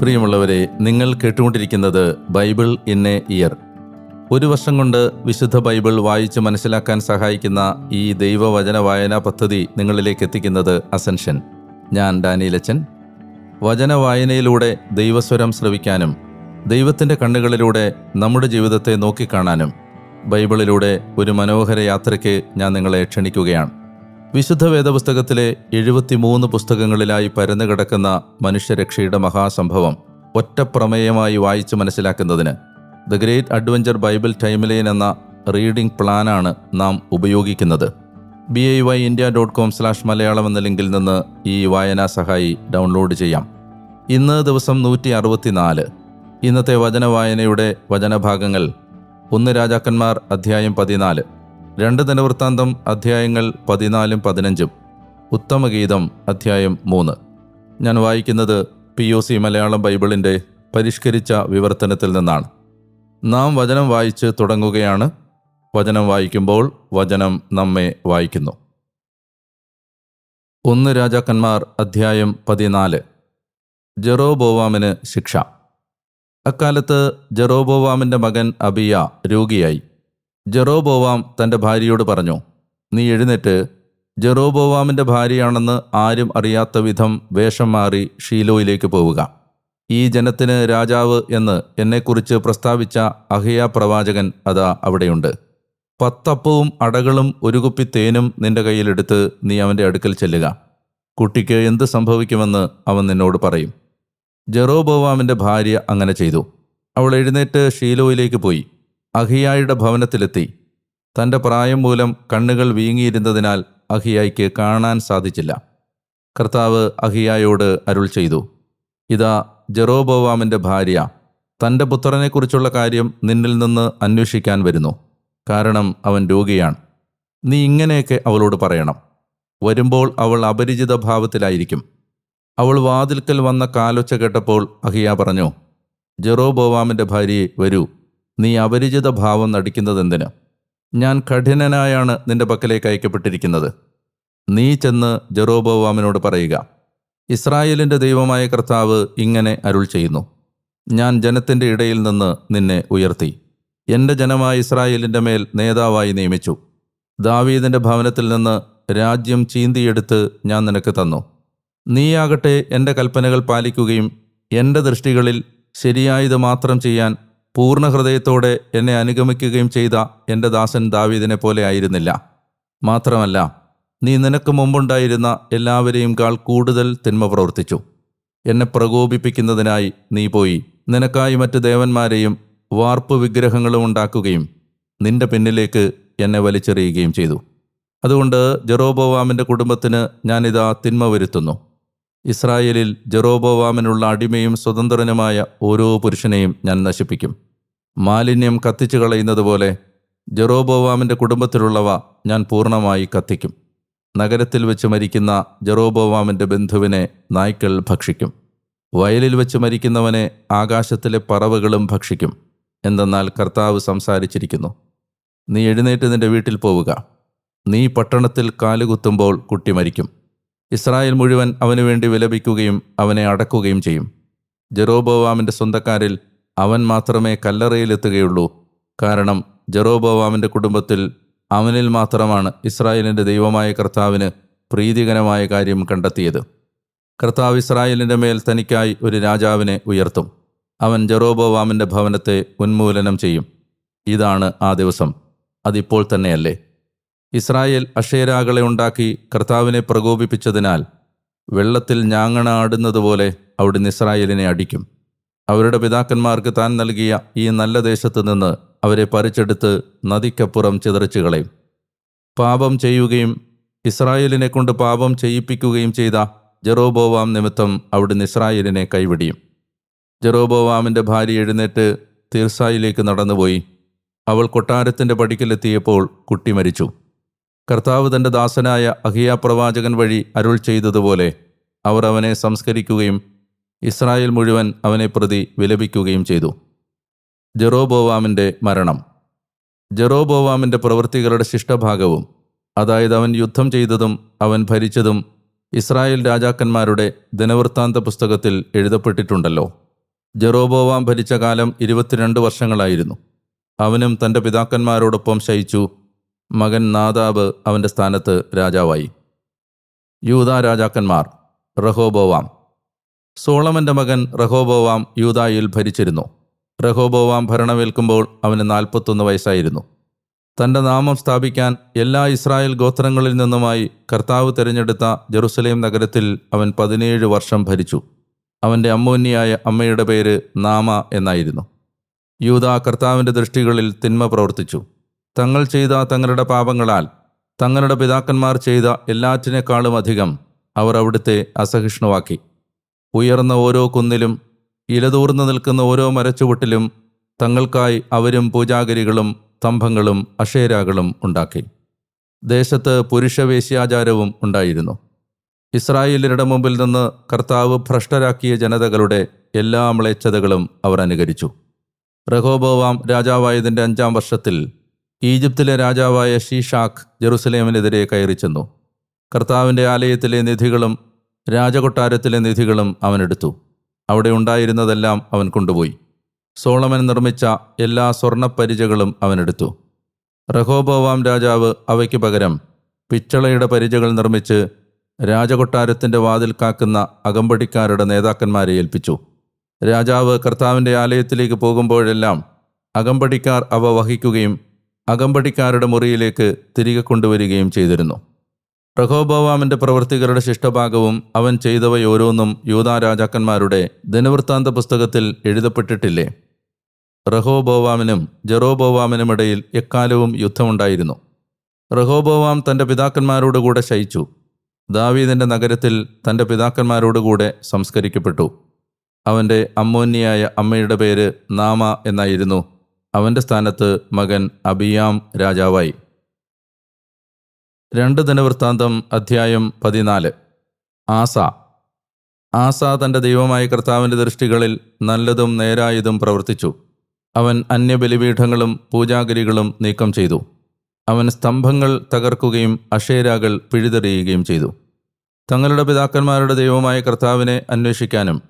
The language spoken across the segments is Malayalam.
പ്രിയമുള്ളവരെ നിങ്ങൾ കേട്ടുകൊണ്ടിരിക്കുന്നത് ബൈബിൾ ഇൻ എ ഇയർ. ഒരു വർഷം കൊണ്ട് വിശുദ്ധ ബൈബിൾ വായിച്ച് മനസ്സിലാക്കാൻ സഹായിക്കുന്ന ഈ ദൈവവചന വായനാ പദ്ധതി നിങ്ങളിലേക്ക് എത്തിക്കുന്നത് അസൻഷൻ ഞാൻ ഡാനിയിലച്ചൻ വചന വായനയിലൂടെ ദൈവസ്വരം ശ്രവിക്കാനും ദൈവത്തിന്റെ കണ്ണുകളിലൂടെ നമ്മുടെ ജീവിതത്തെ നോക്കിക്കാണാനും ബൈബിളിലൂടെ ഒരു മനോഹര യാത്രയ്ക്ക് ഞാൻ നിങ്ങളെ ക്ഷണിക്കുകയാണ്. വിശുദ്ധ വേദപുസ്തകത്തിലെ എഴുപത്തിമൂന്ന് പുസ്തകങ്ങളിലായി പരന്നു കിടക്കുന്ന മനുഷ്യരക്ഷയുടെ മഹാസംഭവം ഒറ്റ പ്രമേയമായി വായിച്ച് മനസ്സിലാക്കുന്നതിന് the great adventure Bible timeline എന്ന റീഡിംഗ് പ്ലാനാണ് നാം ഉപയോഗിക്കുന്നത്. B I Y India dot com slash Malayalam എന്ന ലിങ്കിൽ നിന്ന് ഈ വായനാ സഹായി ഡൗൺലോഡ് ചെയ്യാം. ഇന്ന് ദിവസം നൂറ്റി അറുപത്തിനാല് ഇന്നത്തെ വചന വായനയുടെ വചനഭാഗങ്ങൾ ഒന്ന് രാജാക്കന്മാർ അധ്യായം പതിനാല്. രണ്ട് ദിനവൃത്താന്തം അധ്യായങ്ങൾ പതിനാലും പതിനഞ്ചും ഉത്തമഗീതം അധ്യായം മൂന്ന്. ഞാൻ വായിക്കുന്നത് പി ഒ സി മലയാളം ബൈബിളിന്റെ പരിഷ്കരിച്ച വിവർത്തനത്തിൽ നിന്നാണ്. നാം വചനം വായിച്ച് തുടങ്ങുകയാണ്. വചനം വായിക്കുമ്പോൾ വചനം നമ്മെ വായിക്കുന്നു. ഒന്ന് രാജാക്കന്മാർ അധ്യായം പതിനാല്. ജെറോബോവാമിന് ശിക്ഷ. അക്കാലത്ത് ജെറോബോവാമിന്റെ മകൻ അബിയ രോഗിയായി. ജെറോബോവാം തന്റെ ഭാര്യയോട് പറഞ്ഞു നീ എഴുന്നേറ്റ്. ജെറോബോവാമിന്റെ ഭാര്യയാണെന്ന് ആരും അറിയാത്ത വിധം വേഷം മാറി ഷീലോയിലേക്ക് പോവുക. ഈ ജനത്തിന് രാജാവ് എന്ന് എന്നെക്കുറിച്ച് പ്രസ്താവിച്ച അഹിയ പ്രവാചകൻ അതാ അവിടെയുണ്ട്. പത്തപ്പവും അടകളും ഒരു കുപ്പി തേനും നിന്റെ കയ്യിലെടുത്ത് നീ അവന്റെ അടുക്കൽ ചെല്ലുക. കുട്ടിക്ക് എന്ത് സംഭവിക്കുമെന്ന് അവൻ നിന്നോട് പറയും. ജെറോബോവാമിന്റെ ഭാര്യ അങ്ങനെ ചെയ്തു. അവൾ എഴുന്നേറ്റ് ഷീലോയിലേക്ക് പോയി. അഹിയായുടെ ഭവനത്തിലെത്തി. തന്റെ പ്രായം മൂലം കണ്ണുകൾ വീങ്ങിയിരുന്നതിനാൽ അഹിയായ്ക്ക് കാണാൻ സാധിച്ചില്ല. കർത്താവ് അഹിയായോട് അരുൾ ചെയ്തു ഇതാ ജെറോബോവാമിന്റെ ഭാര്യ. തന്റെ പുത്രനെക്കുറിച്ചുള്ള കാര്യം നിന്നിൽ നിന്ന് അന്വേഷിക്കാൻ വരുന്നു. കാരണം അവൻ രോഗിയാണ്. നീ ഇങ്ങനെയൊക്കെ അവളോട് പറയണം. വരുമ്പോൾ അവൾ അപരിചിത ഭാവത്തിലായിരിക്കും. അവൾ വാതിൽക്കൽ വന്ന കാലൊച്ച കേട്ടപ്പോൾ അഹിയ പറഞ്ഞു ജെറോബോവാമിന്റെ ഭാര്യയെ വരൂ. നീ അപരിചിത ഭാവം നടിക്കുന്നതെന്തിന്? ഞാൻ കഠിനനായാണ് നിന്റെ പക്കലേക്ക് അയക്കപ്പെട്ടിരിക്കുന്നത്. നീ ചെന്ന് ജെറോബോവാമിനോട് പറയുക ഇസ്രായേലിന്റെ ദൈവമായ കർത്താവ് ഇങ്ങനെ അരുൾ ചെയ്യുന്നു. ഞാൻ ജനത്തിന്റെ ഇടയിൽ നിന്ന് നിന്നെ ഉയർത്തി. എന്റെ ജനമായ ഇസ്രായേലിന്റെ മേൽ നേതാവായി നിയമിച്ചു. ദാവീദിന്റെ ഭവനത്തിൽ നിന്ന് രാജ്യം ചീന്തിയെടുത്ത് ഞാൻ നിനക്ക് തന്നു. നീയാകട്ടെ എന്റെ കൽപ്പനകൾ പാലിക്കുകയും എന്റെ ദൃഷ്ടികളിൽ ശരിയായത് മാത്രം ചെയ്യാൻ പൂർണ ഹൃദയത്തോടെ എന്നെ അനുഗമിക്കുകയും ചെയ്ത എന്റെ ദാസൻ ദാവീദിനെ പോലെ ആയിരുന്നില്ല. മാത്രമല്ല നീ നിനക്ക് മുമ്പുണ്ടായിരുന്ന എല്ലാവരെയും കാൾ കൂടുതൽ തിന്മ പ്രവർത്തിച്ചു. എന്നെ പ്രകോപിപ്പിക്കുന്നതിനായി നീ പോയി. നിനക്കായി മറ്റ് ദേവന്മാരെയും വാർപ്പ് വിഗ്രഹങ്ങളും ഉണ്ടാക്കുകയും നിന്റെ പിന്നിലേക്ക് എന്നെ വലിച്ചെറിയുകയും ചെയ്തു. അതുകൊണ്ട് ജെറോബോവാമിന്റെ കുടുംബത്തിന് ഞാനിതാ തിന്മ വരുത്തുന്നു. ഇസ്രായേലിൽ ജെറോബോവാമിനുള്ള അടിമയും സ്വതന്ത്രനുമായ ഓരോ പുരുഷനെയും ഞാൻ നശിപ്പിക്കും. മാലിന്യം കത്തിച്ചു കളയുന്നത് പോലെ ജെറോബോവാമിന്റെ കുടുംബത്തിലുള്ളവ ഞാൻ പൂർണമായി കത്തിക്കും. നഗരത്തിൽ വെച്ച് മരിക്കുന്ന ജെറോബോവാമിന്റെ ബന്ധുവിനെ നായ്ക്കൾ ഭക്ഷിക്കും. വയലിൽ വെച്ച് മരിക്കുന്നവനെ ആകാശത്തിലെ പറവകളും ഭക്ഷിക്കും. എന്തെന്നാൽ കർത്താവ് സംസാരിച്ചിരിക്കുന്നു. നീ എഴുന്നേറ്റ് നിന്റെ വീട്ടിൽ പോവുക. നീ പട്ടണത്തിൽ കാലുകുത്തുമ്പോൾ കുട്ടി മരിക്കും. ഇസ്രായേൽ മുഴുവൻ അവനുവേണ്ടി വിലപിക്കുകയും അവനെ അടക്കുകയും ചെയ്യും. ജെറോബോവാമിന്റെ സ്വന്തക്കാരിൽ അവൻ മാത്രമേ കല്ലറയിലെത്തുകയുള്ളൂ. കാരണം ജെറോബോവാമിന്റെ കുടുംബത്തിൽ അവനിൽ മാത്രമാണ് ഇസ്രായേലിന്റെ ദൈവമായ കർത്താവിന് പ്രീതികരമായ കാര്യം കണ്ടെത്തിയത്. കർത്താവ് ഇസ്രായേലിന്റെ മേൽ തനിക്കായി ഒരു രാജാവിനെ ഉയർത്തും. അവൻ ജെറോബോവാമിന്റെ ഭവനത്തെ ഉന്മൂലനം ചെയ്യും. ഇതാണ് ആ ദിവസം. അതിപ്പോൾ തന്നെയല്ലേ. ഇസ്രായേൽ അഷേരാകളെ ഉണ്ടാക്കി കർത്താവിനെ പ്രകോപിപ്പിച്ചതിനാൽ വെള്ളത്തിൽ ഞാങ്ങണ ആടുന്നതുപോലെ അവിടുന്ന് ഇസ്രായേലിനെ അടിക്കും. അവരുടെ പിതാക്കന്മാർക്ക് താൻ നൽകിയ ഈ നല്ല ദേശത്ത് നിന്ന് അവരെ പറിച്ചെടുത്ത് നദിക്കപ്പുറം ചിതറിച്ചു കളയും. പാപം ചെയ്യുകയും ഇസ്രായേലിനെ കൊണ്ട് പാപം ചെയ്യിപ്പിക്കുകയും ചെയ്ത ജെറോബോവാം നിമിത്തം അവിടുന്ന് ഇസ്രായേലിനെ കൈവിടിയും. ജെറോബോവാമിന്റെ ഭാര്യ എഴുന്നേറ്റ് തീർസായിലേക്ക് നടന്നുപോയി. അവൾ കൊട്ടാരത്തിന്റെ പടിക്കലെത്തിയപ്പോൾ കുട്ടി മരിച്ചു. കർത്താവ് തന്റെ ദാസനായ അഹിയ പ്രവാചകൻ വഴി അരുൾ ചെയ്തതുപോലെ അവർ അവനെ സംസ്കരിക്കുകയും ഇസ്രായേൽ മുഴുവൻ അവനെ പ്രതി വിലപിക്കുകയും ചെയ്തു. ജെറോബോവാമിന്റെ മരണം. ജെറോബോവാമിന്റെ പ്രവൃത്തികളുടെ ശിഷ്ടഭാഗവും അതായത് അവൻ യുദ്ധം ചെയ്തതും അവൻ ഭരിച്ചതും ഇസ്രായേൽ രാജാക്കന്മാരുടെ ദിനവൃത്താന്ത പുസ്തകത്തിൽ എഴുതപ്പെട്ടിട്ടുണ്ടല്ലോ. ജെറോബോവാം ഭരിച്ച കാലം ഇരുപത്തിരണ്ട് വർഷങ്ങളായിരുന്നു. അവനും തന്റെ പിതാക്കന്മാരോടൊപ്പം ശയിച്ചു. മകൻ നാദാബ് അവന്റെ സ്ഥാനത്ത് രാജാവായി. യൂത രാജാക്കന്മാർ റഹോബോവാം. സോളമന്റെ മകൻ റഹോബോവാം യൂതായിൽ ഭരിച്ചിരുന്നു. റഹോബോവാം ഭരണമേൽക്കുമ്പോൾ അവന് നാൽപ്പത്തൊന്ന് വയസ്സായിരുന്നു. തന്റെ നാമം സ്ഥാപിക്കാൻ എല്ലാ ഇസ്രായേൽ ഗോത്രങ്ങളിൽ നിന്നുമായി കർത്താവ് തിരഞ്ഞെടുത്ത ജെറുസലേം നഗരത്തിൽ അവൻ പതിനേഴ് വർഷം ഭരിച്ചു. അവന്റെ അമ്മൂന്നിയായ അമ്മയുടെ പേര് നാമ എന്നായിരുന്നു. യൂത കർത്താവിന്റെ ദൃഷ്ടികളിൽ തിന്മ പ്രവർത്തിച്ചു. തങ്ങൾ ചെയ്ത തങ്ങളുടെ പാപങ്ങളാൽ തങ്ങളുടെ പിതാക്കന്മാർ ചെയ്ത എല്ലാറ്റിനേക്കാളും അധികം അവർ അവിടുത്തെ അസഹിഷ്ണുവാക്കി. ഉയർന്ന ഓരോ കുന്നിലും ഇലതൂർന്നു നിൽക്കുന്ന ഓരോ മരച്ചുവട്ടിലും തങ്ങൾക്കായി അവരും പൂജാഗിരികളും സ്തംഭങ്ങളും അഷേരാകളും ഉണ്ടാക്കി. ദേശത്ത് പുരുഷവേശ്യാചാരവും ഉണ്ടായിരുന്നു. ഇസ്രായേലരുടെ മുമ്പിൽ നിന്ന് കർത്താവ് ഭ്രഷ്ടരാക്കിയ ജനതകളുടെ എല്ലാ മ്ലേച്ഛതകളും അവർ അനുകരിച്ചു. റഹോബോവാം രാജാവായതിന്റെ അഞ്ചാം വർഷത്തിൽ ഈജിപ്തിലെ രാജാവായ ഷീഷാഖ് ജെറുസലേമിനെതിരെ കയറി ചെന്നു കർത്താവിന്റെ ആലയത്തിലെ നിധികളും രാജകൊട്ടാരത്തിലെ നിധികളും അവനെടുത്തു. അവിടെ ഉണ്ടായിരുന്നതെല്ലാം അവൻ കൊണ്ടുപോയി. സോളമൻ നിർമ്മിച്ച എല്ലാ സ്വർണപ്പരിചകളും അവനെടുത്തു. റഹോബോവാം രാജാവ് അവയ്ക്ക് പകരം പിച്ചളയുടെ പരിചകൾ നിർമ്മിച്ച് രാജകൊട്ടാരത്തിന്റെ വാതിൽ കാക്കുന്ന അകമ്പടിക്കാരുടെ നേതാക്കന്മാരെ ഏൽപ്പിച്ചു. രാജാവ് കർത്താവിന്റെ ആലയത്തിലേക്ക് പോകുമ്പോഴെല്ലാം അകമ്പടിക്കാർ അവ വഹിക്കുകയും അകമ്പടിക്കാരുടെ മുറിയിലേക്ക് തിരികെ കൊണ്ടുവരികയും ചെയ്തിരുന്നു. റഹോബോവാമിന്റെ പ്രവൃത്തികളുടെ ശിഷ്ടഭാഗവും അവൻ ചെയ്തവയോരോന്നും യൂതാ രാജാക്കന്മാരുടെ ദിനവൃത്താന്ത പുസ്തകത്തിൽ എഴുതപ്പെട്ടിട്ടില്ലേ? റഹോബോവാമിനും ജെറോബോവാമിനുമിടയിൽ എക്കാലവും യുദ്ധമുണ്ടായിരുന്നു. റഹോബോവാം തന്റെ പിതാക്കന്മാരോടുകൂടെ ശയിച്ചു. ദാവീദിന്റെ നഗരത്തിൽ തന്റെ പിതാക്കന്മാരോടുകൂടെ സംസ്കരിക്കപ്പെട്ടു. അവന്റെ അമ്മോന്നിയായ അമ്മയുടെ പേര് നാമ എന്നായിരുന്നു. അവന്റെ സ്ഥാനത്ത് മകൻ അബിയാം രാജാവായി. രണ്ട് ദിനവൃത്താന്തം അധ്യായം പതിനാല്. ആസ. ആസ തന്റെ ദൈവമായ കർത്താവിന്റെ ദൃഷ്ടികളിൽ നല്ലതും നേരായതും പ്രവർത്തിച്ചു. അവൻ അന്യബലിപീഠങ്ങളും പൂജാഗിരികളും നീക്കം ചെയ്തു. അവൻ സ്തംഭങ്ങൾ തകർക്കുകയും അഷേരാകൾ പിഴുതെറിയുകയും ചെയ്തു. തങ്ങളുടെ പിതാക്കന്മാരുടെ ദൈവമായ കർത്താവിനെ അന്വേഷിക്കാനും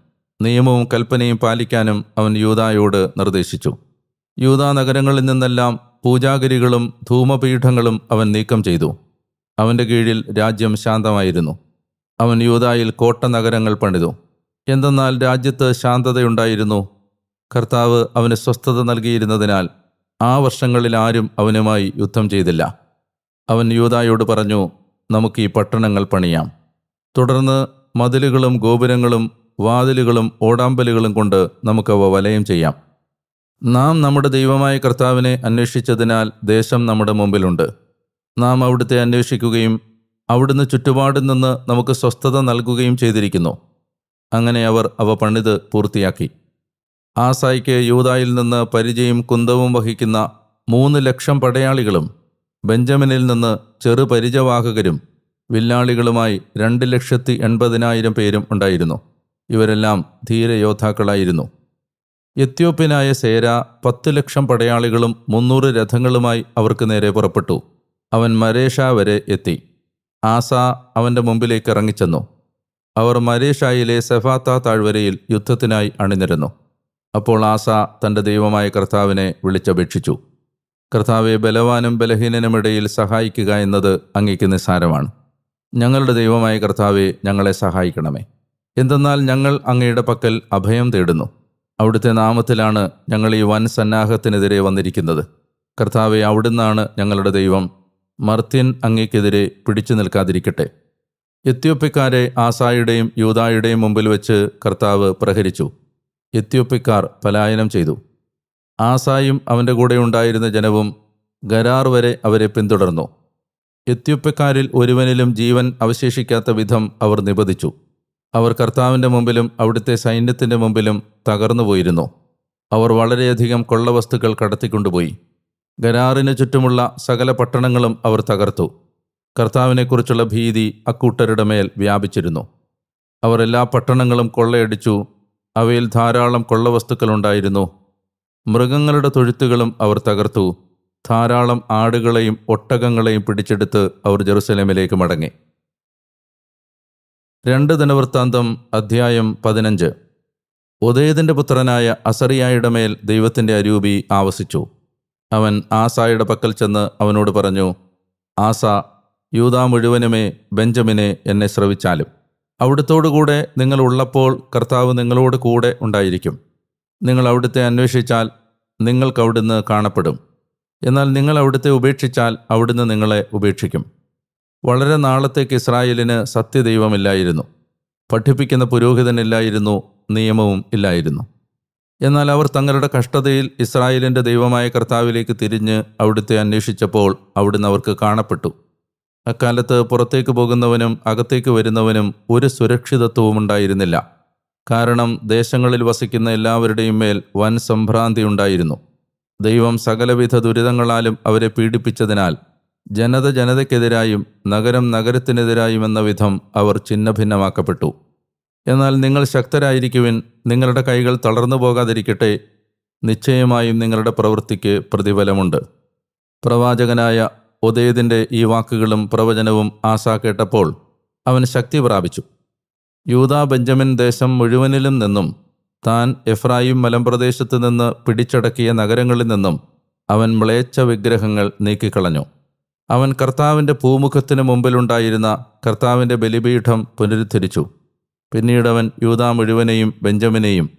നിയമവും കൽപ്പനയും പാലിക്കാനും അവൻ യൂതായോട് നിർദ്ദേശിച്ചു. യൂതാ നഗരങ്ങളിൽ നിന്നെല്ലാം പൂജാഗിരികളും ധൂമപീഠങ്ങളും അവൻ നീക്കം ചെയ്തു. അവന്റെ കീഴിൽ രാജ്യം ശാന്തമായിരുന്നു. അവൻ യൂതായിൽ കോട്ട നഗരങ്ങൾ പണിതു. എന്തെന്നാൽ രാജ്യത്ത് ശാന്തതയുണ്ടായിരുന്നു. കർത്താവ് അവന് സ്വസ്ഥത നൽകിയിരുന്നതിനാൽ ആ വർഷങ്ങളിൽ ആരും അവനുമായി യുദ്ധം ചെയ്തില്ല. അവൻ യൂതായോട് പറഞ്ഞു നമുക്ക് ഈ പട്ടണങ്ങൾ പണിയാം. തുടർന്ന് മതിലുകളും ഗോപുരങ്ങളും വാതിലുകളും ഓടാമ്പലുകളും കൊണ്ട് നമുക്കവ വലയം ചെയ്യാം. നാം നമ്മുടെ ദൈവമായ കർത്താവിനെ അന്വേഷിച്ചതിനാൽ ദേശം നമ്മുടെ മുമ്പിലുണ്ട്. നാം അവിടുത്തെ അന്വേഷിക്കുകയും അവിടുന്ന് ചുറ്റുപാടിൽ നിന്ന് നമുക്ക് സ്വസ്ഥത നൽകുകയും ചെയ്തിരിക്കുന്നു. അങ്ങനെ അവർ അവ പണിത് പൂർത്തിയാക്കി. ആസായിക്ക് യൂതായിൽ നിന്ന് പരിചയം കുന്തവും വഹിക്കുന്ന മൂന്ന് ലക്ഷം പടയാളികളും ബെഞ്ചമിനിൽ നിന്ന് ചെറു പരിചവാഹകരും വില്ലാളികളുമായി രണ്ട് ലക്ഷത്തി എൺപതിനായിരം പേരും ഉണ്ടായിരുന്നു. ഇവരെല്ലാം ധീരയോദ്ധാക്കളായിരുന്നു എത്യോപ്യനായ സേര പത്ത് ലക്ഷം പടയാളികളും മുന്നൂറ് രഥങ്ങളുമായി അവർക്ക് നേരെ പുറപ്പെട്ടു. അവൻ മരേഷ വരെ എത്തി. ആസ അവന്റെ മുമ്പിലേക്ക് ഇറങ്ങിച്ചെന്നു. അവർ മരേഷായിലെ സെഫാത്ത താഴ്വരയിൽ യുദ്ധത്തിനായി അണിനിരുന്നു. അപ്പോൾ ആസ തന്റെ ദൈവമായ കർത്താവിനെ വിളിച്ചപേക്ഷിച്ചു. കർത്താവെ ബലവാനും ബലഹീനനുമിടയിൽ സഹായിക്കുക എന്നത് അങ്ങേക്ക് നിസ്സാരമാണ്. ഞങ്ങളുടെ ദൈവമായ കർത്താവെ ഞങ്ങളെ സഹായിക്കണമേ. എന്തെന്നാൽ ഞങ്ങൾ അങ്ങയുടെ പക്കൽ അഭയം തേടുന്നു. അവിടുത്തെ നാമത്തിലാണ് ഞങ്ങൾ ഈ വൻ സന്നാഹത്തിനെതിരെ വന്നിരിക്കുന്നത്. കർത്താവെ അവിടുന്നാണ് ഞങ്ങളുടെ ദൈവം മർത്യൻ അങ്ങേക്കെതിരെ പിടിച്ചു നിൽക്കാതിരിക്കട്ടെ. എത്യോപ്യക്കാരെ ആസായുടെയും യൂതായുടെയും മുമ്പിൽ വെച്ച് കർത്താവ് പ്രഹരിച്ചു. എത്യോപ്യക്കാർ പലായനം ചെയ്തു. ആസായും അവന്റെ കൂടെ ഉണ്ടായിരുന്ന ജനവും ഗരാർ വരെ അവരെ പിന്തുടർന്നു. എത്യോപ്യക്കാരിൽ ഒരുവനിലും ജീവൻ അവശേഷിക്കാത്ത വിധം അവർ നിബദിച്ചു അവർ കർത്താവിന്റെ മുമ്പിലും അവിടുത്തെ സൈന്യത്തിന്റെ മുമ്പിലും തകർന്നു പോയിരുന്നു അവർ വളരെയധികം കൊള്ളവസ്തുക്കൾ കടത്തിക്കൊണ്ടുപോയി. ഗരാറിന് ചുറ്റുമുള്ള സകല പട്ടണങ്ങളും അവർ തകർത്തു. കർത്താവിനെക്കുറിച്ചുള്ള ഭീതി അക്കൂട്ടരുടെ മേൽ വ്യാപിച്ചിരുന്നു. അവർ എല്ലാ പട്ടണങ്ങളും കൊള്ളയടിച്ചു. അവയിൽ ധാരാളം കൊള്ളവസ്തുക്കളുണ്ടായിരുന്നു മൃഗങ്ങളുടെ തൊഴുത്തുകളും അവർ തകർത്തു. ധാരാളം ആടുകളെയും ഒട്ടകങ്ങളെയും പിടിച്ചെടുത്ത് അവർ ജെറുസലേമിലേക്ക് മടങ്ങി. രണ്ട് ദിനവൃത്താന്തം അധ്യായം പതിനഞ്ച്. ഉദയതിന്റെ പുത്രനായ അസറിയായുടെ മേൽ ദൈവത്തിന്റെ അരൂപി ആവസിച്ചു. അവൻ ആസായുടെ പക്കൽ ചെന്ന് അവനോട് പറഞ്ഞു ആസ യൂതാ മുഴുവനുമേ ബെഞ്ചമിനെ എന്നെ ശ്രവിച്ചാലും അവിടുത്തോടുകൂടെ നിങ്ങൾ ഉള്ളപ്പോൾ കർത്താവ് നിങ്ങളോട് കൂടെ ഉണ്ടായിരിക്കും. നിങ്ങൾ അവിടുത്തെ അന്വേഷിച്ചാൽ നിങ്ങൾക്ക് അവിടുന്ന് കാണപ്പെടും. എന്നാൽ നിങ്ങൾ അവിടുത്തെ ഉപേക്ഷിച്ചാൽ അവിടുന്ന് നിങ്ങളെ ഉപേക്ഷിക്കും. വളരെ നാളത്തേക്ക് ഇസ്രായേലിന് സത്യദൈവമില്ലായിരുന്നു പഠിപ്പിക്കുന്ന പുരോഹിതനില്ലായിരുന്നു നിയമവും ഇല്ലായിരുന്നു. എന്നാൽ അവർ തങ്ങളുടെ കഷ്ടതയിൽ ഇസ്രായേലിന്റെ ദൈവമായ കർത്താവിലേക്ക് തിരിഞ്ഞ് അവിടുത്തെ അന്വേഷിച്ചപ്പോൾ അവിടുന്ന് അവർക്ക് കാണപ്പെട്ടു. അക്കാലത്ത് പുറത്തേക്ക് പോകുന്നവനും അകത്തേക്ക് വരുന്നവനും ഒരു സുരക്ഷിതത്വവും ഉണ്ടായിരുന്നില്ല. കാരണം ദേശങ്ങളിൽ വസിക്കുന്ന എല്ലാവരുടെയും മേൽ വൻ സംഭ്രാന്തി ഉണ്ടായിരുന്നു. ദൈവം സകലവിധ ദുരിതങ്ങളാലും അവരെ പീഡിപ്പിച്ചതിനാൽ ജനത ജനതയ്ക്കെതിരായും നഗരം നഗരത്തിനെതിരായും എന്ന വിധം അവർ ഛിന്നഭിന്നമാക്കപ്പെട്ടു എന്നാൽ നിങ്ങൾ ശക്തരായിരിക്കുവിൻ നിങ്ങളുടെ കൈകൾ തളർന്നു പോകാതിരിക്കട്ടെ. നിശ്ചയമായും നിങ്ങളുടെ പ്രവൃത്തിക്ക് പ്രതിഫലമുണ്ട്. പ്രവാചകനായ ഉദയതിന്റെ ഈ വാക്കുകളും പ്രവചനവും ആസ കേട്ടപ്പോൾ അവൻ ശക്തി പ്രാപിച്ചു. യൂതാ ബെഞ്ചമിൻ ദേശം മുഴുവനിലും നിന്നും താൻ എഫ്രായിം മലമ്പ്രദേശത്ത് നിന്ന് പിടിച്ചടക്കിയ നഗരങ്ങളിൽ നിന്നും അവൻ മ്ലേച്ഛ വിഗ്രഹങ്ങൾ നീക്കിക്കളഞ്ഞു. അവൻ കർത്താവിന്റെ പൂമുഖത്തിന് മുമ്പിലുണ്ടായിരുന്ന കർത്താവിന്റെ ബലിപീഠം പുനരുദ്ധരിച്ചു. പിന്നീട് അവൻ യൂതാ മുഴുവനെയും ബെഞ്ചമിനെയും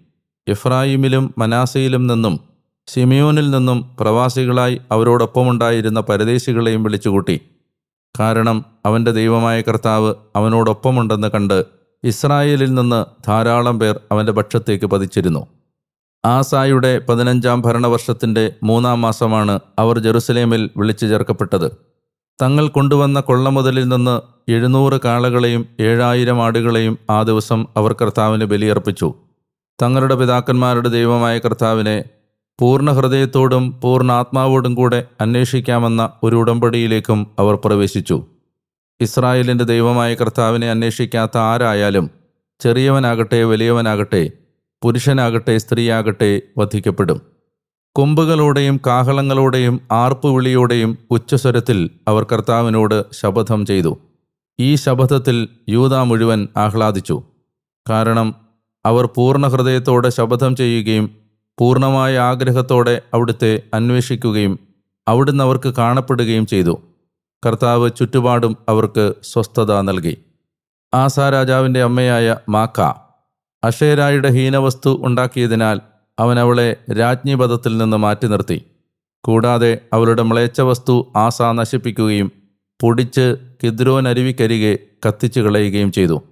എഫ്രായിമിലും മനാസയിലും നിന്നും സിമിയോനിൽ നിന്നും പ്രവാസികളായി അവരോടൊപ്പമുണ്ടായിരുന്ന പരദേശികളെയും വിളിച്ചുകൂട്ടി. കാരണം അവന്റെ ദൈവമായ കർത്താവ് അവനോടൊപ്പമുണ്ടെന്ന് കണ്ട് ഇസ്രായേലിൽ നിന്ന് ധാരാളം പേർ അവന്റെ പക്ഷത്തേക്ക് പതിച്ചിരുന്നു. ആസായുടെ പതിനഞ്ചാം ഭരണവർഷത്തിന്റെ മൂന്നാം മാസമാണ് അവർ ജെറുസലേമിൽ വിളിച്ചു ചേർക്കപ്പെട്ടത് തങ്ങൾ കൊണ്ടുവന്ന കൊള്ളമുതലിൽ നിന്ന് എഴുന്നൂറ് കാളകളെയും ഏഴായിരം ആടുകളെയും ആ ദിവസം അവർ കർത്താവിന് ബലിയർപ്പിച്ചു. തങ്ങളുടെ പിതാക്കന്മാരുടെ ദൈവമായ കർത്താവിനെ പൂർണ ഹൃദയത്തോടും പൂർണ ആത്മാവോടും കൂടെ അന്വേഷിക്കാമെന്ന ഒരു ഉടമ്പടിയിലേക്കും അവർ പ്രവേശിച്ചു. ഇസ്രായേലിന്റെ ദൈവമായ കർത്താവിനെ അന്വേഷിക്കാത്ത ആരായാലും ചെറിയവനാകട്ടെ വലിയവനാകട്ടെ പുരുഷനാകട്ടെ സ്ത്രീയാകട്ടെ വധിക്കപ്പെടും. കൊമ്പുകളോടെയും കാഹളങ്ങളോടെയും ആർപ്പുവിളിയോടെയും ഉച്ചസ്വരത്തിൽ അവർ കർത്താവിനോട് ശപഥം ചെയ്തു. ഈ ശപഥത്തിൽ യൂത മുഴുവൻ ആഹ്ലാദിച്ചു. കാരണം അവർ പൂർണ ഹൃദയത്തോടെ ശപഥം ചെയ്യുകയും പൂർണമായ ആഗ്രഹത്തോടെ അവിടുത്തെ അന്വേഷിക്കുകയും അവിടുന്ന് അവർക്ക് കാണപ്പെടുകയും ചെയ്തു. കർത്താവ് ചുറ്റുപാടും അവർക്ക് സ്വസ്ഥത നൽകി. ആസാ രാജാവിന്റെ അമ്മയായ മാക്ക അഷേരായുടെ ഹീനവസ്തു ഉണ്ടാക്കിയതിനാൽ അവൻ അവളെ രാജ്ഞിപഥത്തിൽ നിന്ന് മാറ്റി നിർത്തി. കൂടാതെ അവളുടെ മ്ലേച്ഛ വസ്തു ആസ നശിപ്പിക്കുകയും പൊടിച്ച് കിദ്രോൻ അരുവിക്കരികെ കത്തിച്ചു കളയുകയും ചെയ്തു.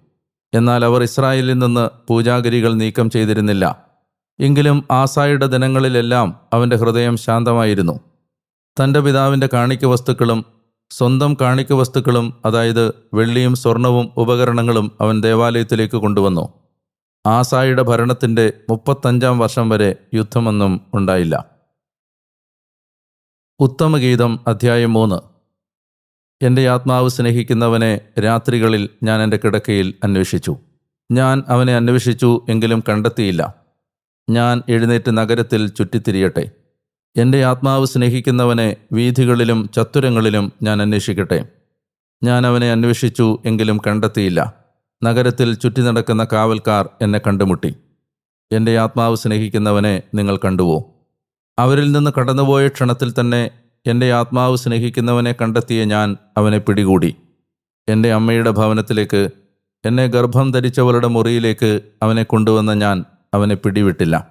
എന്നാൽ അവർ ഇസ്രായേലിൽ നിന്ന് പൂജാഗിരികൾ നീക്കം ചെയ്തിരുന്നില്ല. എങ്കിലും ആസായുടെ ദിനങ്ങളിലെല്ലാം അവന്റെ ഹൃദയം ശാന്തമായിരുന്നു. തന്റെ പിതാവിന്റെ കാണിക്ക വസ്തുക്കളും സ്വന്തം കാണിക്ക വസ്തുക്കളും അതായത് വെള്ളിയും സ്വർണവും ഉപകരണങ്ങളും അവൻ ദേവാലയത്തിലേക്ക് കൊണ്ടുവന്നു. ആസായുടെ ഭരണത്തിന്റെ മുപ്പത്തഞ്ചാം വർഷം വരെ യുദ്ധമൊന്നും ഉണ്ടായില്ല. ഉത്തമഗീതം അധ്യായം മൂന്ന്. എന്റെ ആത്മാവ് സ്നേഹിക്കുന്നവനെ രാത്രികളിൽ ഞാൻ എന്റെ കിടക്കയിൽ അന്വേഷിച്ചു. ഞാൻ അവനെ അന്വേഷിച്ചു എങ്കിലും കണ്ടെത്തിയില്ല. ഞാൻ എഴുന്നേറ്റ് നഗരത്തിൽ ചുറ്റിത്തിരിയട്ടെ. എന്റെ ആത്മാവ് സ്നേഹിക്കുന്നവനെ വീഥികളിലും ചത്തുരങ്ങളിലും ഞാൻ അന്വേഷിക്കട്ടെ. ഞാൻ അവനെ അന്വേഷിച്ചു എങ്കിലും കണ്ടെത്തിയില്ല. നഗരത്തിൽ ചുറ്റി നടക്കുന്ന കാവൽക്കാർ എന്നെ കണ്ടുമുട്ടി. എന്റെ ആത്മാവ് സ്നേഹിക്കുന്നവനെ നിങ്ങൾ കണ്ടുവോ? അവരിൽ നിന്ന് കടന്നുപോയ ക്ഷണത്തിൽ തന്നെ എന്റെ ആത്മാവ് സ്നേഹിക്കുന്നവനെ കണ്ടെത്തിയ ഞാൻ അവനെ പിടികൂടി. എന്റെ അമ്മയുടെ ഭവനത്തിലേക്ക് എന്നെ ഗർഭം ധരിച്ചവളുടെ മുറിയിലേക്ക് അവനെ കൊണ്ടുവന്ന ഞാൻ അവനെ പിടിവിട്ടില്ല.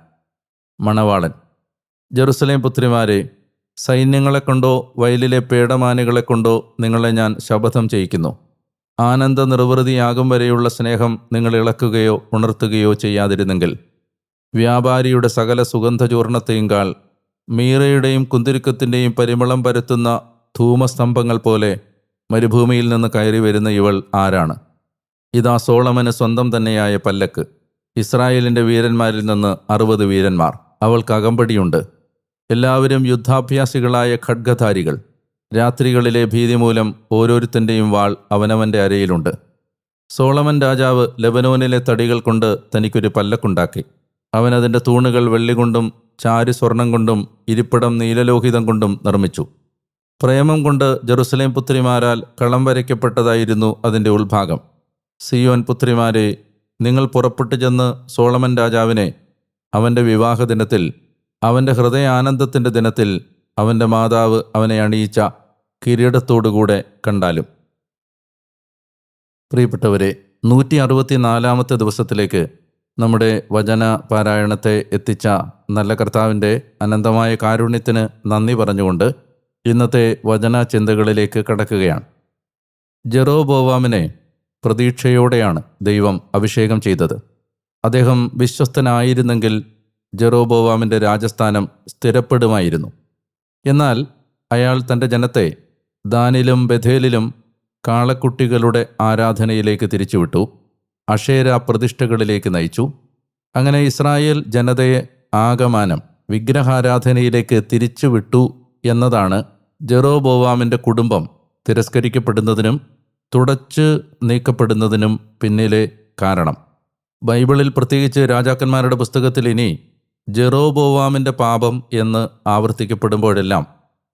മണവാളൻ ജെറുസലേം പുത്രിമാരെ സൈന്യങ്ങളെ കൊണ്ടോ വയലിലെ പേടമാനുകളെ കൊണ്ടോ നിങ്ങളെ ഞാൻ ശപഥം ചെയ്യിക്കുന്നു. ആനന്ദ നിർവൃതിയാകും വരെയുള്ള സ്നേഹം നിങ്ങൾ ഇളക്കുകയോ ഉണർത്തുകയോ ചെയ്യാതിരുന്നെങ്കിൽ വ്യാപാരിയുടെ സകല സുഗന്ധചൂർണത്തെയും കാൾ മീറയുടെയും കുന്തിരുക്കത്തിന്റെയും പരിമളം പരത്തുന്ന ധൂമസ്തംഭങ്ങൾ പോലെ മരുഭൂമിയിൽ നിന്ന് കയറി വരുന്ന ഇവൾ ആരാണ്? ഇതാ സോളമന് സ്വന്തം തന്നെയായ പല്ലക്ക്. ഇസ്രായേലിന്റെ വീരന്മാരിൽ നിന്ന് അറുപത് വീരന്മാർ. അവൾക്ക് അകമ്പടിയുണ്ട്. എല്ലാവരും യുദ്ധാഭ്യാസികളായ ഖഡ്ഗധാരികൾ. രാത്രികളിലെ ഭീതി മൂലം ഓരോരുത്തന്റെയും വാൾ അവനവന്റെ അരയിലുണ്ട്. സോളമൻ രാജാവ് ലെബനോനിലെ തടികൾ കൊണ്ട് തനിക്കൊരു പല്ലക്കുണ്ടാക്കി. അവൻ അതിന്റെ തൂണുകൾ വെള്ളി കൊണ്ടും ചാരു സ്വർണം കൊണ്ടും ഇരിപ്പിടം നീലലോഹിതം കൊണ്ടും നിർമ്മിച്ചു. പ്രേമം കൊണ്ട് ജെറുസലേം പുത്രിമാരാൽ കളം വരയ്ക്കപ്പെട്ടതായിരുന്നു അതിന്റെ ഉൾഭാഗം. സിയോൻ പുത്രിമാരെ നിങ്ങൾ പുറപ്പെട്ടു ചെന്ന് സോളമൻ രാജാവിനെ അവന്റെ വിവാഹ ദിനത്തിൽ അവന്റെ ഹൃദയാനന്ദത്തിന്റെ ദിനത്തിൽ അവന്റെ മാതാവ് അവനെ അണിയിച്ച കിരീടത്തോടുകൂടെ കണ്ടാലും. പ്രിയപ്പെട്ടവരെ നൂറ്റി അറുപത്തിനാലാമത്തെ ദിവസത്തിലേക്ക് നമ്മുടെ വചന പാരായണത്തെ എത്തിച്ച നല്ല കർത്താവിന്റെ അനന്തമായ കാരുണ്യത്തിന് നന്ദി പറഞ്ഞുകൊണ്ട് ഇന്നത്തെ വചന ചിന്തകളിലേക്ക് കടക്കുകയാണ്. ജെറോബോവാമിനെ പ്രതീക്ഷയോടെയാണ് ദൈവം അഭിഷേകം ചെയ്തത്. അദ്ദേഹം വിശ്വസ്തനായിരുന്നെങ്കിൽ ജെറോബോവാമിന്റെ രാജസ്ഥാനം സ്ഥിരപ്പെടുമായിരുന്നു. എന്നാൽ അയാൾ തന്റെ ജനത്തെ ദാനിലും ബഥേലിലും കാളക്കുട്ടികളുടെ ആരാധനയിലേക്ക് തിരിച്ചുവിട്ടു അഷേര പ്രതിഷ്ഠകളിലേക്ക് നയിച്ചു. അങ്ങനെ ഇസ്രായേൽ ജനതയെ ആകമാനം വിഗ്രഹാരാധനയിലേക്ക് തിരിച്ചുവിട്ടു എന്നതാണ് ജെറോബോവാമിന്റെ കുടുംബം തിരസ്കരിക്കപ്പെടുന്നതിനും തുടച്ച് നീക്കപ്പെടുന്നതിനും പിന്നിലെ കാരണം. ബൈബിളിൽ പ്രത്യേകിച്ച് രാജാക്കന്മാരുടെ പുസ്തകത്തിൽ ഇനി ജെറോബോവാമിന്റെ പാപം എന്ന് ആവർത്തിക്കപ്പെടുമ്പോഴെല്ലാം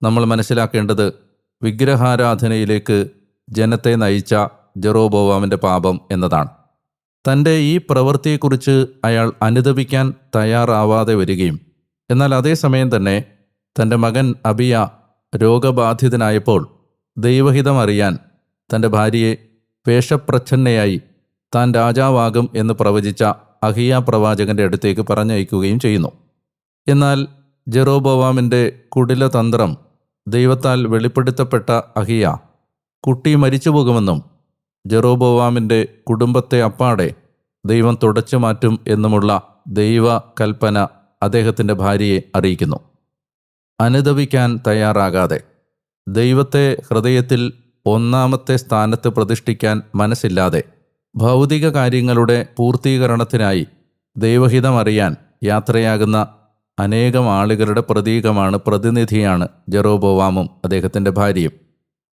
നമ്മൾ മനസ്സിലാക്കേണ്ടത് വിഗ്രഹാരാധനയിലേക്ക് ജനത്തെ നയിച്ച ജെറോബോവാമിന്റെ പാപം എന്നതാണ്. തന്റെ ഈ പ്രവൃത്തിയെക്കുറിച്ച് അയാൾ അനുദപിക്കാൻ തയ്യാറാവാതെ വരികയും എന്നാൽ അതേസമയം തന്നെ തന്റെ മകൻ അബിയ രോഗബാധിതനായപ്പോൾ ദൈവഹിതം അറിയാൻ തന്റെ ഭാര്യയെ വേഷപ്രച്ഛന്നയായി താൻ രാജാവാകും എന്ന് പ്രവചിച്ച അഹിയ പ്രവാചകന്റെ അടുത്തേക്ക് പറഞ്ഞയക്കുകയും ചെയ്യുന്നു. എന്നാൽ ജെറോബോവാമിന്റെ കുടിലതന്ത്രം ദൈവത്താൽ വെളിപ്പെടുത്തപ്പെട്ട അഹിയ കുട്ടി മരിച്ചു പോകുമെന്നും ജെറോബോവാമിന്റെ കുടുംബത്തെ അപ്പാടെ ദൈവം തുടച്ചു മാറ്റും എന്നുമുള്ള ദൈവ കൽപ്പന അദ്ദേഹത്തിന്റെ ഭാര്യയെ അറിയിക്കുന്നു. അനുദപിക്കാൻ തയ്യാറാകാതെ ദൈവത്തെ ഹൃദയത്തിൽ ഒന്നാമത്തെ സ്ഥാനത്ത് പ്രതിഷ്ഠിക്കാൻ മനസ്സില്ലാതെ ഭൗതിക കാര്യങ്ങളുടെ പൂർത്തീകരണത്തിനായി ദൈവഹിതമറിയാൻ യാത്രയാകുന്ന അനേകം ആളുകളുടെ പ്രതീകമാണ് പ്രതിനിധിയാണ് ജെറോബോവാമും അദ്ദേഹത്തിന്റെ ഭാര്യയും.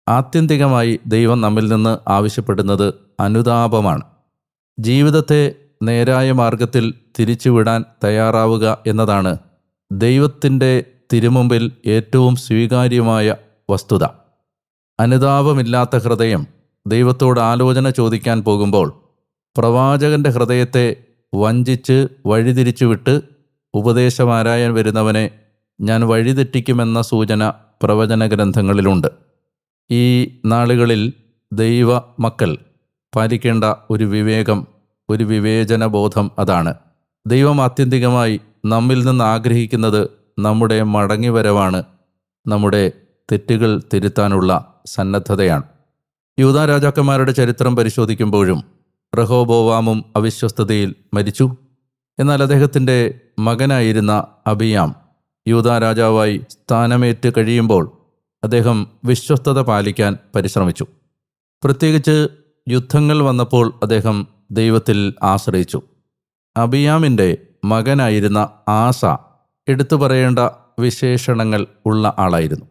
ആത്യന്തികമായി ദൈവം നമ്മിൽ നിന്ന് ആവശ്യപ്പെടുന്നത് അനുതാപമാണ്. ജീവിതത്തെ നേരായ മാർഗത്തിൽ തിരിച്ചുവിടാൻ തയ്യാറാവുക എന്നതാണ് ദൈവത്തിന്റെ തിരുമുമ്പിൽ ഏറ്റവും സ്വീകാര്യമായ വസ്തുത. അനുതാപമില്ലാത്ത ഹൃദയം ദൈവത്തോട് ആലോചന ചോദിക്കാൻ പോകുമ്പോൾ പ്രവാചകന്റെ ഹൃദയത്തെ വഞ്ചിച്ച് വഴിതിരിച്ചുവിട്ട് ഉപദേശമാരായൻ വരുന്നവനെ ഞാൻ വഴിതെറ്റിക്കുമെന്ന സൂചന പ്രവചന ഗ്രന്ഥങ്ങളിലുണ്ട് ഈ നാളുകളിൽ ദൈവ മക്കൾ പാലിക്കേണ്ട ഒരു വിവേകം ഒരു വിവേചന ബോധം അതാണ്. ദൈവം ആത്യന്തികമായി നമ്മിൽ നിന്ന് ആഗ്രഹിക്കുന്നത് നമ്മുടെ മടങ്ങിവരവാണ് നമ്മുടെ തെറ്റുകൾ തിരുത്താനുള്ള സന്നദ്ധതയാണ്. യൂത രാജാക്കന്മാരുടെ ചരിത്രം പരിശോധിക്കുമ്പോഴും റഹോബോവാമും അവിശ്വസ്തതയിൽ മരിച്ചു. എന്നാൽ അദ്ദേഹത്തിന്റെ മകനായിരുന്ന അബിയാം യൂതാ രാജാവായി സ്ഥാനമേറ്റ് കഴിയുമ്പോൾ അദ്ദേഹം വിശ്വസ്തത പാലിക്കാൻ പരിശ്രമിച്ചു. പ്രത്യേകിച്ച് യുദ്ധങ്ങൾ വന്നപ്പോൾ അദ്ദേഹം ദൈവത്തിൽ ആശ്രയിച്ചു. അബിയാമിന്റെ മകനായിരുന്ന ആസ എടുത്തു പറയേണ്ട വിശേഷണങ്ങൾ ഉള്ള ആളായിരുന്നു.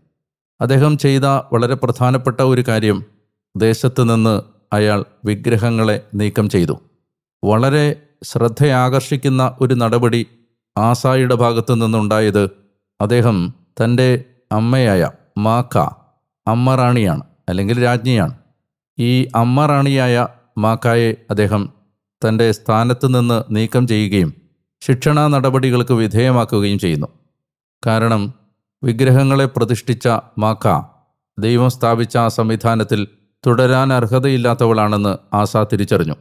അദ്ദേഹം ചെയ്ത വളരെ പ്രധാനപ്പെട്ട ഒരു കാര്യം ദേശത്ത് നിന്ന് അയാൾ വിഗ്രഹങ്ങളെ നീക്കം ചെയ്തു. വളരെ ശ്രദ്ധയാകർഷിക്കുന്ന ഒരു നടപടി ആസായിയുടെ ഭാഗത്തു നിന്നുണ്ടായത് അദ്ദേഹം തന്റെ അമ്മയായ മാക്ക അമ്മ റാണിയാണ് അല്ലെങ്കിൽ രാജ്ഞിയാണ്. ഈ അമ്മ റാണിയായ മാക്കായെ അദ്ദേഹം തന്റെ സ്ഥാനത്ത് നിന്ന് നീക്കം ചെയ്യുകയും ശിക്ഷണ നടപടികൾക്ക് വിധേയമാക്കുകയും ചെയ്യുന്നു. കാരണം വിഗ്രഹങ്ങളെ പ്രതിഷ്ഠിച്ച മാക്ക ദൈവം സ്ഥാപിച്ച ആ സംവിധാനത്തിൽ തുടരാൻ അർഹതയില്ലാത്തവളാണെന്ന് ആസാ തിരിച്ചറിഞ്ഞു.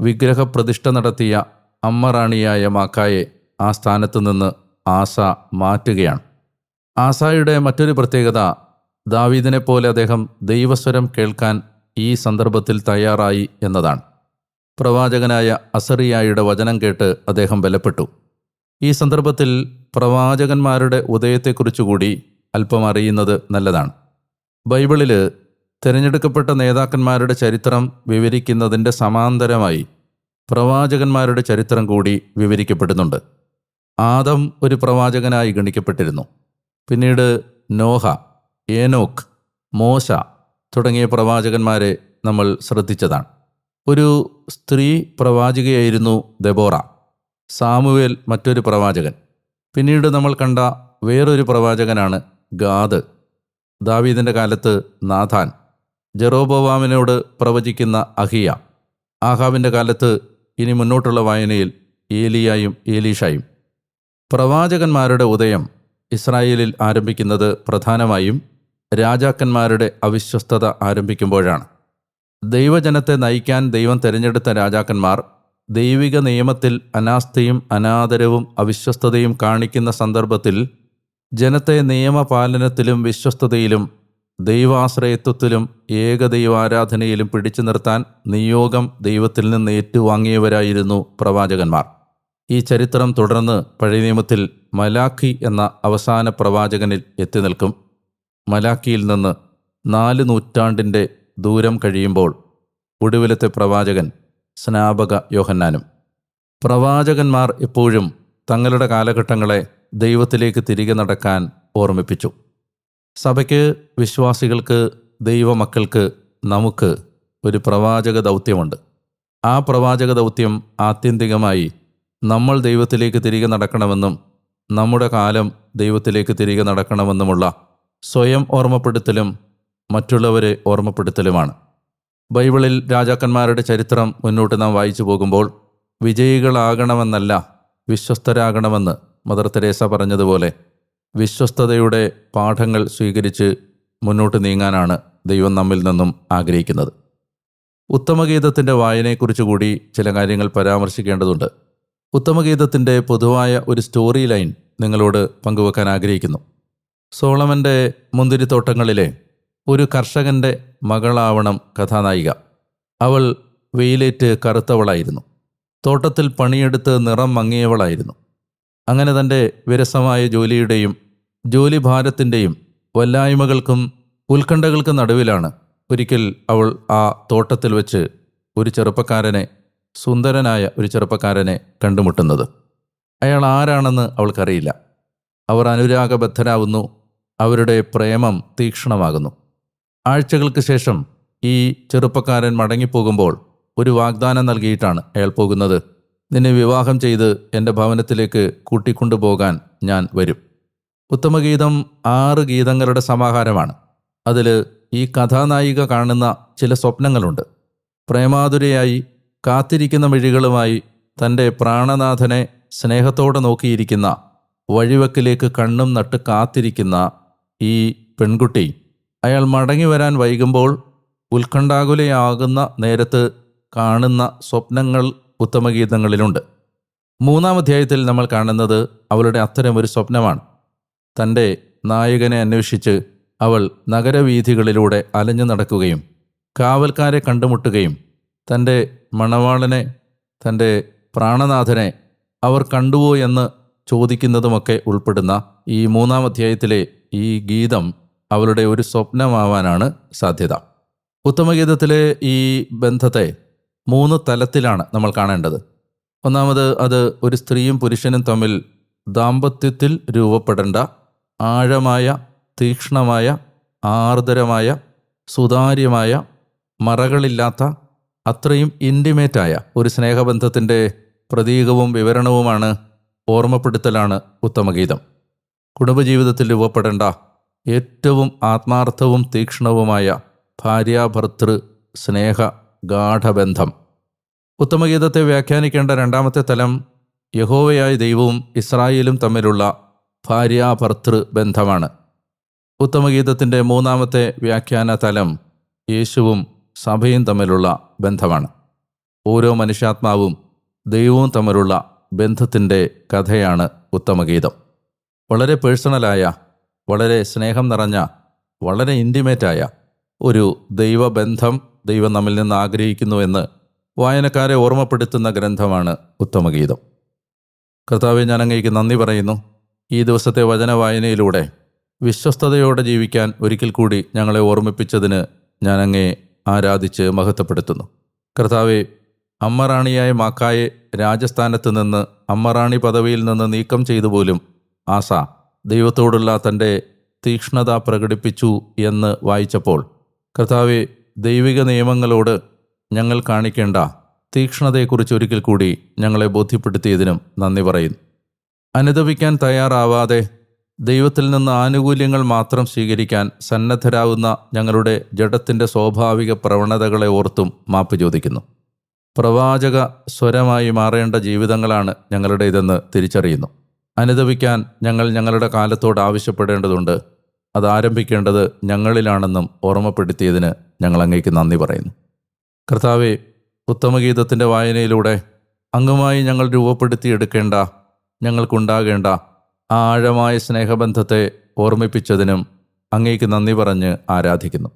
വിഗ്രഹപ്രതിഷ്ഠ നടത്തിയ അമ്മ റാണിയായ മാക്കായെ ആ സ്ഥാനത്തു നിന്ന് ആസ മാറ്റുകയാണ്. ആസായുടെ മറ്റൊരു പ്രത്യേകത ദാവീദിനെ പോലെ അദ്ദേഹം ദൈവസ്വരം കേൾക്കാൻ ഈ സന്ദർഭത്തിൽ തയ്യാറായി എന്നതാണ്. പ്രവാചകനായ അസറിയായുടെ വചനം കേട്ട് അദ്ദേഹം ബലപ്പെട്ടു. ഈ സന്ദർഭത്തിൽ പ്രവാചകന്മാരുടെ ഉദയത്തെക്കുറിച്ചുകൂടി അല്പം അറിയുന്നത് നല്ലതാണ്. ബൈബിളിൽ തിരഞ്ഞെടുക്കപ്പെട്ട നേതാക്കന്മാരുടെ ചരിത്രം വിവരിക്കുന്നതിന്റെ സമാന്തരമായി പ്രവാചകന്മാരുടെ ചരിത്രം കൂടി വിവരിക്കപ്പെടുന്നുണ്ട്. ആദം ഒരു പ്രവാചകനായി ഗണിക്കപ്പെട്ടിരുന്നു. പിന്നീട് നോഹ ഏനോക്ക് മോശ തുടങ്ങിയ പ്രവാചകന്മാരെ നമ്മൾ ശ്രദ്ധിച്ചതാണ്. ഒരു സ്ത്രീ പ്രവാചകയായിരുന്നു ദെബോറ സാമുവേൽ മറ്റൊരു പ്രവാചകൻ. പിന്നീട് നമ്മൾ കണ്ട വേറൊരു പ്രവാചകനാണ് ഗാദ്. ദാവീദിന്റെ കാലത്ത് നാഥാൻ. ജെറോബോവാമിനോട് പ്രവചിക്കുന്ന അഹിയ. ആഹാവിന്റെ കാലത്ത് ഇനി മുന്നോട്ടുള്ള വായനയിൽ ഏലിയായും ഏലീഷായും പ്രവാചകന്മാരുടെ ഉദയം ഇസ്രായേലിൽ ആരംഭിക്കുന്നത് പ്രധാനമായും രാജാക്കന്മാരുടെ അവിശ്വസ്തത ആരംഭിക്കുമ്പോഴാണ്. ദൈവജനത്തെ നയിക്കാൻ ദൈവം തിരഞ്ഞെടുത്ത രാജാക്കന്മാർ ദൈവിക നിയമത്തിൽ അനാസ്ഥയും അനാദരവും അവിശ്വസ്തതയും കാണിക്കുന്ന സന്ദർഭത്തിൽ ജനത്തെ നിയമപാലനത്തിലും വിശ്വസ്തതയിലും ദൈവാശ്രയത്വത്തിലും ഏകദൈവാരാധനയിലും പിടിച്ചു നിർത്താൻ നിയോഗം ദൈവത്തിൽ നിന്ന് ഏറ്റുവാങ്ങിയവരായിരുന്നു പ്രവാചകന്മാർ. ഈ ചരിത്രം തുടർന്ന് പഴയ നിയമത്തിൽ മലാഖി എന്ന അവസാന പ്രവാചകനിൽ എത്തി നിൽക്കും. മലാഖിയിൽ നിന്ന് നാല് നൂറ്റാണ്ടിന്റെ ദൂരം കഴിയുമ്പോൾ ഒടുവിലത്തെ പ്രവാചകൻ സ്നാപക യോഹന്നാനും. പ്രവാചകന്മാർ എപ്പോഴും തങ്ങളുടെ കാലഘട്ടങ്ങളെ ദൈവത്തിലേക്ക് തിരികെ നടക്കാൻ ഓർമ്മിപ്പിച്ചു. സഭയ്ക്ക് വിശ്വാസികൾക്ക് ദൈവമക്കൾക്ക് നമുക്ക് ഒരു പ്രവാചക ദൗത്യമുണ്ട്. ആ പ്രവാചക ദൗത്യം ആത്യന്തികമായി നമ്മൾ ദൈവത്തിലേക്ക് തിരികെ നടക്കണമെന്നും നമ്മുടെ കാലം ദൈവത്തിലേക്ക് തിരികെ നടക്കണമെന്നുമുള്ള സ്വയം ഓർമ്മപ്പെടുത്തലും മറ്റുള്ളവരെ ഓർമ്മപ്പെടുത്തലുമാണ്. ബൈബിളിൽ രാജാക്കന്മാരുടെ ചരിത്രം മുന്നോട്ട് നാം വായിച്ചു പോകുമ്പോൾ വിജയികളാകണമെന്നല്ല വിശ്വസ്തരാകണമെന്ന് മദർ തെരേസ പറഞ്ഞതുപോലെ വിശ്വസ്തതയുടെ പാഠങ്ങൾ സ്വീകരിച്ച് മുന്നോട്ട് നീങ്ങാനാണ് ദൈവം നമ്മിൽ നിന്നും ആഗ്രഹിക്കുന്നത്. ഉത്തമഗീതത്തിന്റെ വായനയെക്കുറിച്ച് കൂടി ചില കാര്യങ്ങൾ പരാമർശിക്കേണ്ടതുണ്ട്. ഉത്തമഗീതത്തിന്റെ പൊതുവായ ഒരു സ്റ്റോറി ലൈൻ നിങ്ങളോട് പങ്കുവെക്കാൻ ആഗ്രഹിക്കുന്നു. സോളമന്റെ മുന്തിരിത്തോട്ടങ്ങളിലെ ഒരു കർഷകന്റെ മകളാവണം കഥാനായിക. അവൾ വെയിലേറ്റ് കറുത്തവളായിരുന്നു. തോട്ടത്തിൽ പണിയെടുത്ത് നിറം മങ്ങിയവളായിരുന്നു. അങ്ങനെ തന്റെ വിരസമായ ജോലിയുടെയും ജോലിഭാരത്തിന്റെയും വല്ലായ്മകൾക്കും ഉത്കണ്ഠകൾക്കും നടുവിലാണ്. ഒരിക്കൽ അവൾ ആ തോട്ടത്തിൽ വെച്ച് ഒരു ചെറുപ്പക്കാരനെ സുന്ദരനായ ഒരു ചെറുപ്പക്കാരനെ കണ്ടുമുട്ടുന്നത്. അയാൾ ആരാണെന്ന് അവൾക്കറിയില്ല. അവർ അനുരാഗബദ്ധരാകുന്നു അവരുടെ പ്രേമം തീക്ഷണമാകുന്നു. ആഴ്ചകൾക്ക് ശേഷം ഈ ചെറുപ്പക്കാരൻ മടങ്ങിപ്പോകുമ്പോൾ ഒരു വാഗ്ദാനം നൽകിയിട്ടാണ് അയാൾ പോകുന്നത്. നിന്നെ വിവാഹം ചെയ്ത് എന്റെ ഭവനത്തിലേക്ക് കൂട്ടിക്കൊണ്ടുപോകാൻ ഞാൻ വരും. ഉത്തമഗീതം ആറ് ഗീതങ്ങളുടെ സമാഹാരമാണ്. അതിൽ ഈ കഥാനായിക കാണുന്ന ചില സ്വപ്നങ്ങളുണ്ട്. പ്രേമാതുരയായി കാത്തിരിക്കുന്ന മിഴികളുമായി തന്റെ പ്രാണനാഥനെ സ്നേഹത്തോടെ നോക്കിയിരിക്കുന്ന വഴിവക്കിലേക്ക് കണ്ണും നട്ട് കാത്തിരിക്കുന്ന ഈ പെൺകുട്ടി അയാൾ മടങ്ങി വരാൻ വൈകുമ്പോൾ ഉത്കണ്ഠാകുലയാകുന്ന നേരത്ത് കാണുന്ന സ്വപ്നങ്ങൾ ഉത്തമഗീതങ്ങളിലുണ്ട്. മൂന്നാം അധ്യായത്തിൽ നമ്മൾ കാണുന്നത് അവളുടെ അത്തരമൊരു സ്വപ്നമാണ്. തന്റെ നായകനെ അന്വേഷിച്ച് അവൾ നഗരവീഥികളിലൂടെ അലഞ്ഞു നടക്കുകയും കാവൽക്കാരെ കണ്ടുമുട്ടുകയും തന്റെ മണവാളനെ തന്റെ പ്രാണനാഥനെ അവർ കണ്ടുവോ എന്ന് ചോദിക്കുന്നതുമൊക്കെ ഉൾപ്പെടുന്ന ഈ മൂന്നാം അധ്യായത്തിലെ ഈ ഗീതം അവളുടെ ഒരു സ്വപ്നമാവാനാണ് സാധ്യത. ഉത്തമഗീതത്തിലെ ഈ ബന്ധത്തെ മൂന്ന് തലത്തിലാണ് നമ്മൾ കാണേണ്ടത്. ഒന്നാമത് അത് ഒരു സ്ത്രീയും പുരുഷനും തമ്മിൽ ദാമ്പത്യത്തിൽ രൂപപ്പെടേണ്ട ആഴമായ തീക്ഷ്ണമായ ആർദ്രമായ സുതാര്യമായ മറകളില്ലാത്ത അത്രയും ഇന്റിമേറ്റായ ഒരു സ്നേഹബന്ധത്തിന്റെ പ്രതീകവും വിവരണവുമാണ് ഓർമ്മപ്പെടുത്തലാണ് ഉത്തമഗീതം. കുടുംബജീവിതത്തിൽ രൂപപ്പെടേണ്ട ഏറ്റവും ആത്മാർത്ഥവും തീക്ഷ്ണവുമായ ഭാര്യാഭർത്തൃ സ്നേഹ ഗാഠബന്ധം ഉത്തമഗീതത്തെ വ്യാഖ്യാനിക്കേണ്ട രണ്ടാമത്തെ തലം യഹോവയായ ദൈവവും ഇസ്രായേലും തമ്മിലുള്ള ഭാര്യാഭർത്തൃ ബന്ധമാണ് ഉത്തമഗീതത്തിന്റെ മൂന്നാമത്തെ വ്യാഖ്യാന തലം യേശുവും സഭയും തമ്മിലുള്ള ബന്ധമാണ്. ഓരോ മനുഷ്യാത്മാവും ദൈവവും തമ്മിലുള്ള ബന്ധത്തിന്റെ കഥയാണ് ഉത്തമഗീതം. വളരെ പേഴ്സണലായ വളരെ സ്നേഹം നിറഞ്ഞ വളരെ ഇന്റിമേറ്റായ ഒരു ദൈവബന്ധം ദൈവം നമ്മിൽ നിന്ന് ആഗ്രഹിക്കുന്നുവെന്ന് വായനക്കാരെ ഓർമ്മപ്പെടുത്തുന്ന ഗ്രന്ഥമാണ് ഉത്തമഗീതം. കർത്താവെ ഞാൻ അങ്ങേക്ക് നന്ദി പറയുന്നു. ഈ ദിവസത്തെ വചനവായനയിലൂടെ വിശ്വസ്തയോടെ ജീവിക്കാൻ ഒരിക്കൽ കൂടി ഞങ്ങളെ ഓർമ്മിപ്പിച്ചതിന് ഞാൻ അങ്ങേ ആരാധിച്ച് മഹത്വപ്പെടുത്തുന്നു. കർത്താവെ അമ്മറാണിയായ മാക്കായെ രാജസ്ഥാനത്ത് നിന്ന് അമ്മറാണി പദവിയിൽ നിന്ന് നീക്കം ചെയ്തു പോലും ആസ ദൈവത്തോടുള്ള തന്റെ തീക്ഷ്ണത പ്രകടിപ്പിച്ചു എന്ന് വായിച്ചപ്പോൾ കർത്താവെ ദൈവിക നിയമങ്ങളോട് ഞങ്ങൾ കാണിക്കേണ്ട തീക്ഷ്ണതയെക്കുറിച്ച് ഒരിക്കൽ കൂടി ഞങ്ങളെ ബോധ്യപ്പെടുത്തിയതിനും നന്ദി പറയുന്നു. അനുദപിക്കാൻ തയ്യാറാവാതെ ദൈവത്തിൽ നിന്ന് ആനുകൂല്യങ്ങൾ മാത്രം സ്വീകരിക്കാൻ സന്നദ്ധരാകുന്ന ഞങ്ങളുടെ ജഡത്തിന്റെ സ്വാഭാവിക പ്രവണതകളെ ഓർത്തും മാപ്പ് ചോദിക്കുന്നു. പ്രവാചക സ്വരമായി മാറേണ്ട ജീവിതങ്ങളാണ് ഞങ്ങളുടെ ഇതെന്ന് തിരിച്ചറിയുന്നു. അനുദവിക്കാൻ ഞങ്ങൾ ഞങ്ങളുടെ കാലത്തോട് ആവശ്യപ്പെടേണ്ടതുണ്ട്. അത് ആരംഭിക്കേണ്ടത് ഞങ്ങളിലാണെന്നും ഓർമ്മപ്പെടുത്തിയതിന് ഞങ്ങൾ അങ്ങേക്ക് നന്ദി പറയുന്നു. കർത്താവെ ഉത്തമഗീതത്തിന്റെ വായനയിലൂടെ അങ്ങുമായി ഞങ്ങൾ രൂപപ്പെടുത്തിയെടുക്കേണ്ട ഞങ്ങൾക്കുണ്ടാകേണ്ട ആഴമായ സ്നേഹബന്ധത്തെ ഓർമ്മിപ്പിച്ചതിനും അങ്ങേക്ക് നന്ദി പറഞ്ഞ് ആരാധിക്കുന്നു.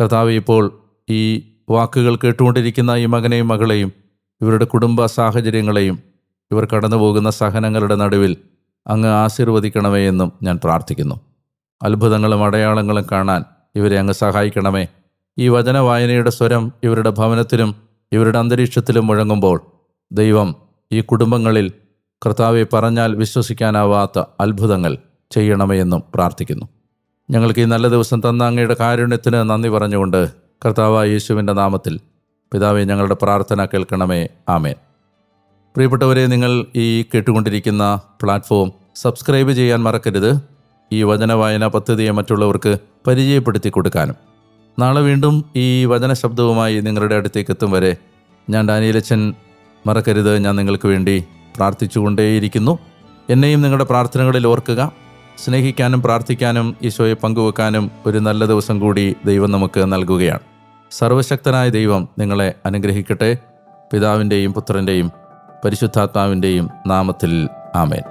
കർത്താവ് ഇപ്പോൾ ഈ വാക്കുകൾ കേട്ടുകൊണ്ടിരിക്കുന്ന ഈ മകനെയും മകളെയും ഇവരുടെ കുടുംബ സാഹചര്യങ്ങളെയും ഇവർ കടന്നുപോകുന്ന സഹനങ്ങളുടെ നടുവിൽ അങ്ങ് ആശീർവദിക്കണമേ എന്നും ഞാൻ പ്രാർത്ഥിക്കുന്നു. അത്ഭുതങ്ങളും അടയാളങ്ങളും കാണാൻ ഇവരെ അങ്ങ് സഹായിക്കണമേ. ഈ വചന വായനയുടെ സ്വരം ഇവരുടെ ഭവനത്തിലും ഇവരുടെ അന്തരീക്ഷത്തിലും മുഴങ്ങുമ്പോൾ ദൈവം ഈ കുടുംബങ്ങളിൽ കർത്താവെ പറഞ്ഞാൽ വിശ്വസിക്കാനാവാത്ത അത്ഭുതങ്ങൾ ചെയ്യണമേ എന്നും പ്രാർത്ഥിക്കുന്നു. ഞങ്ങൾക്ക് ഈ നല്ല ദിവസം തന്ന അങ്ങയുടെ കാരുണ്യത്തിന് നന്ദി പറഞ്ഞുകൊണ്ട് കർത്താവ് യേശുവിന്റെ നാമത്തിൽ പിതാവെ ഞങ്ങളുടെ പ്രാർത്ഥന കേൾക്കണമേ. ആമേൻ. പ്രിയപ്പെട്ടവരെ നിങ്ങൾ ഈ കേട്ടുകൊണ്ടിരിക്കുന്ന പ്ലാറ്റ്ഫോം സബ്സ്ക്രൈബ് ചെയ്യാൻ മറക്കരുത്. ഈ വചനവായന പദ്ധതിയെ മറ്റുള്ളവർക്ക് പരിചയപ്പെടുത്തി കൊടുക്കാനും. നാളെ വീണ്ടും ഈ വചന ശബ്ദവുമായി നിങ്ങളുടെ അടുത്തേക്ക് എത്തും വരെ ഞാൻ ഡാനിയലച്ചൻ മറക്കരുത്. ഞാൻ നിങ്ങൾക്ക് വേണ്ടി പ്രാർത്ഥിച്ചുകൊണ്ടേയിരിക്കുന്നു. എന്നെയും നിങ്ങളുടെ പ്രാർത്ഥനകളിൽ ഓർക്കുക. സ്നേഹിക്കാനും പ്രാർത്ഥിക്കാനും ഈശോയെ പങ്കുവെക്കാനും ഒരു നല്ല ദിവസം കൂടി ദൈവം നമുക്ക് നൽകുകയാണ്. സർവശക്തനായ ദൈവം നിങ്ങളെ അനുഗ്രഹിക്കട്ടെ. പിതാവിന്റെയും പുത്രന്റെയും പരിശുദ്ധാത്മാവിന്റെയും നാമത്തിൽ ആമേൻ.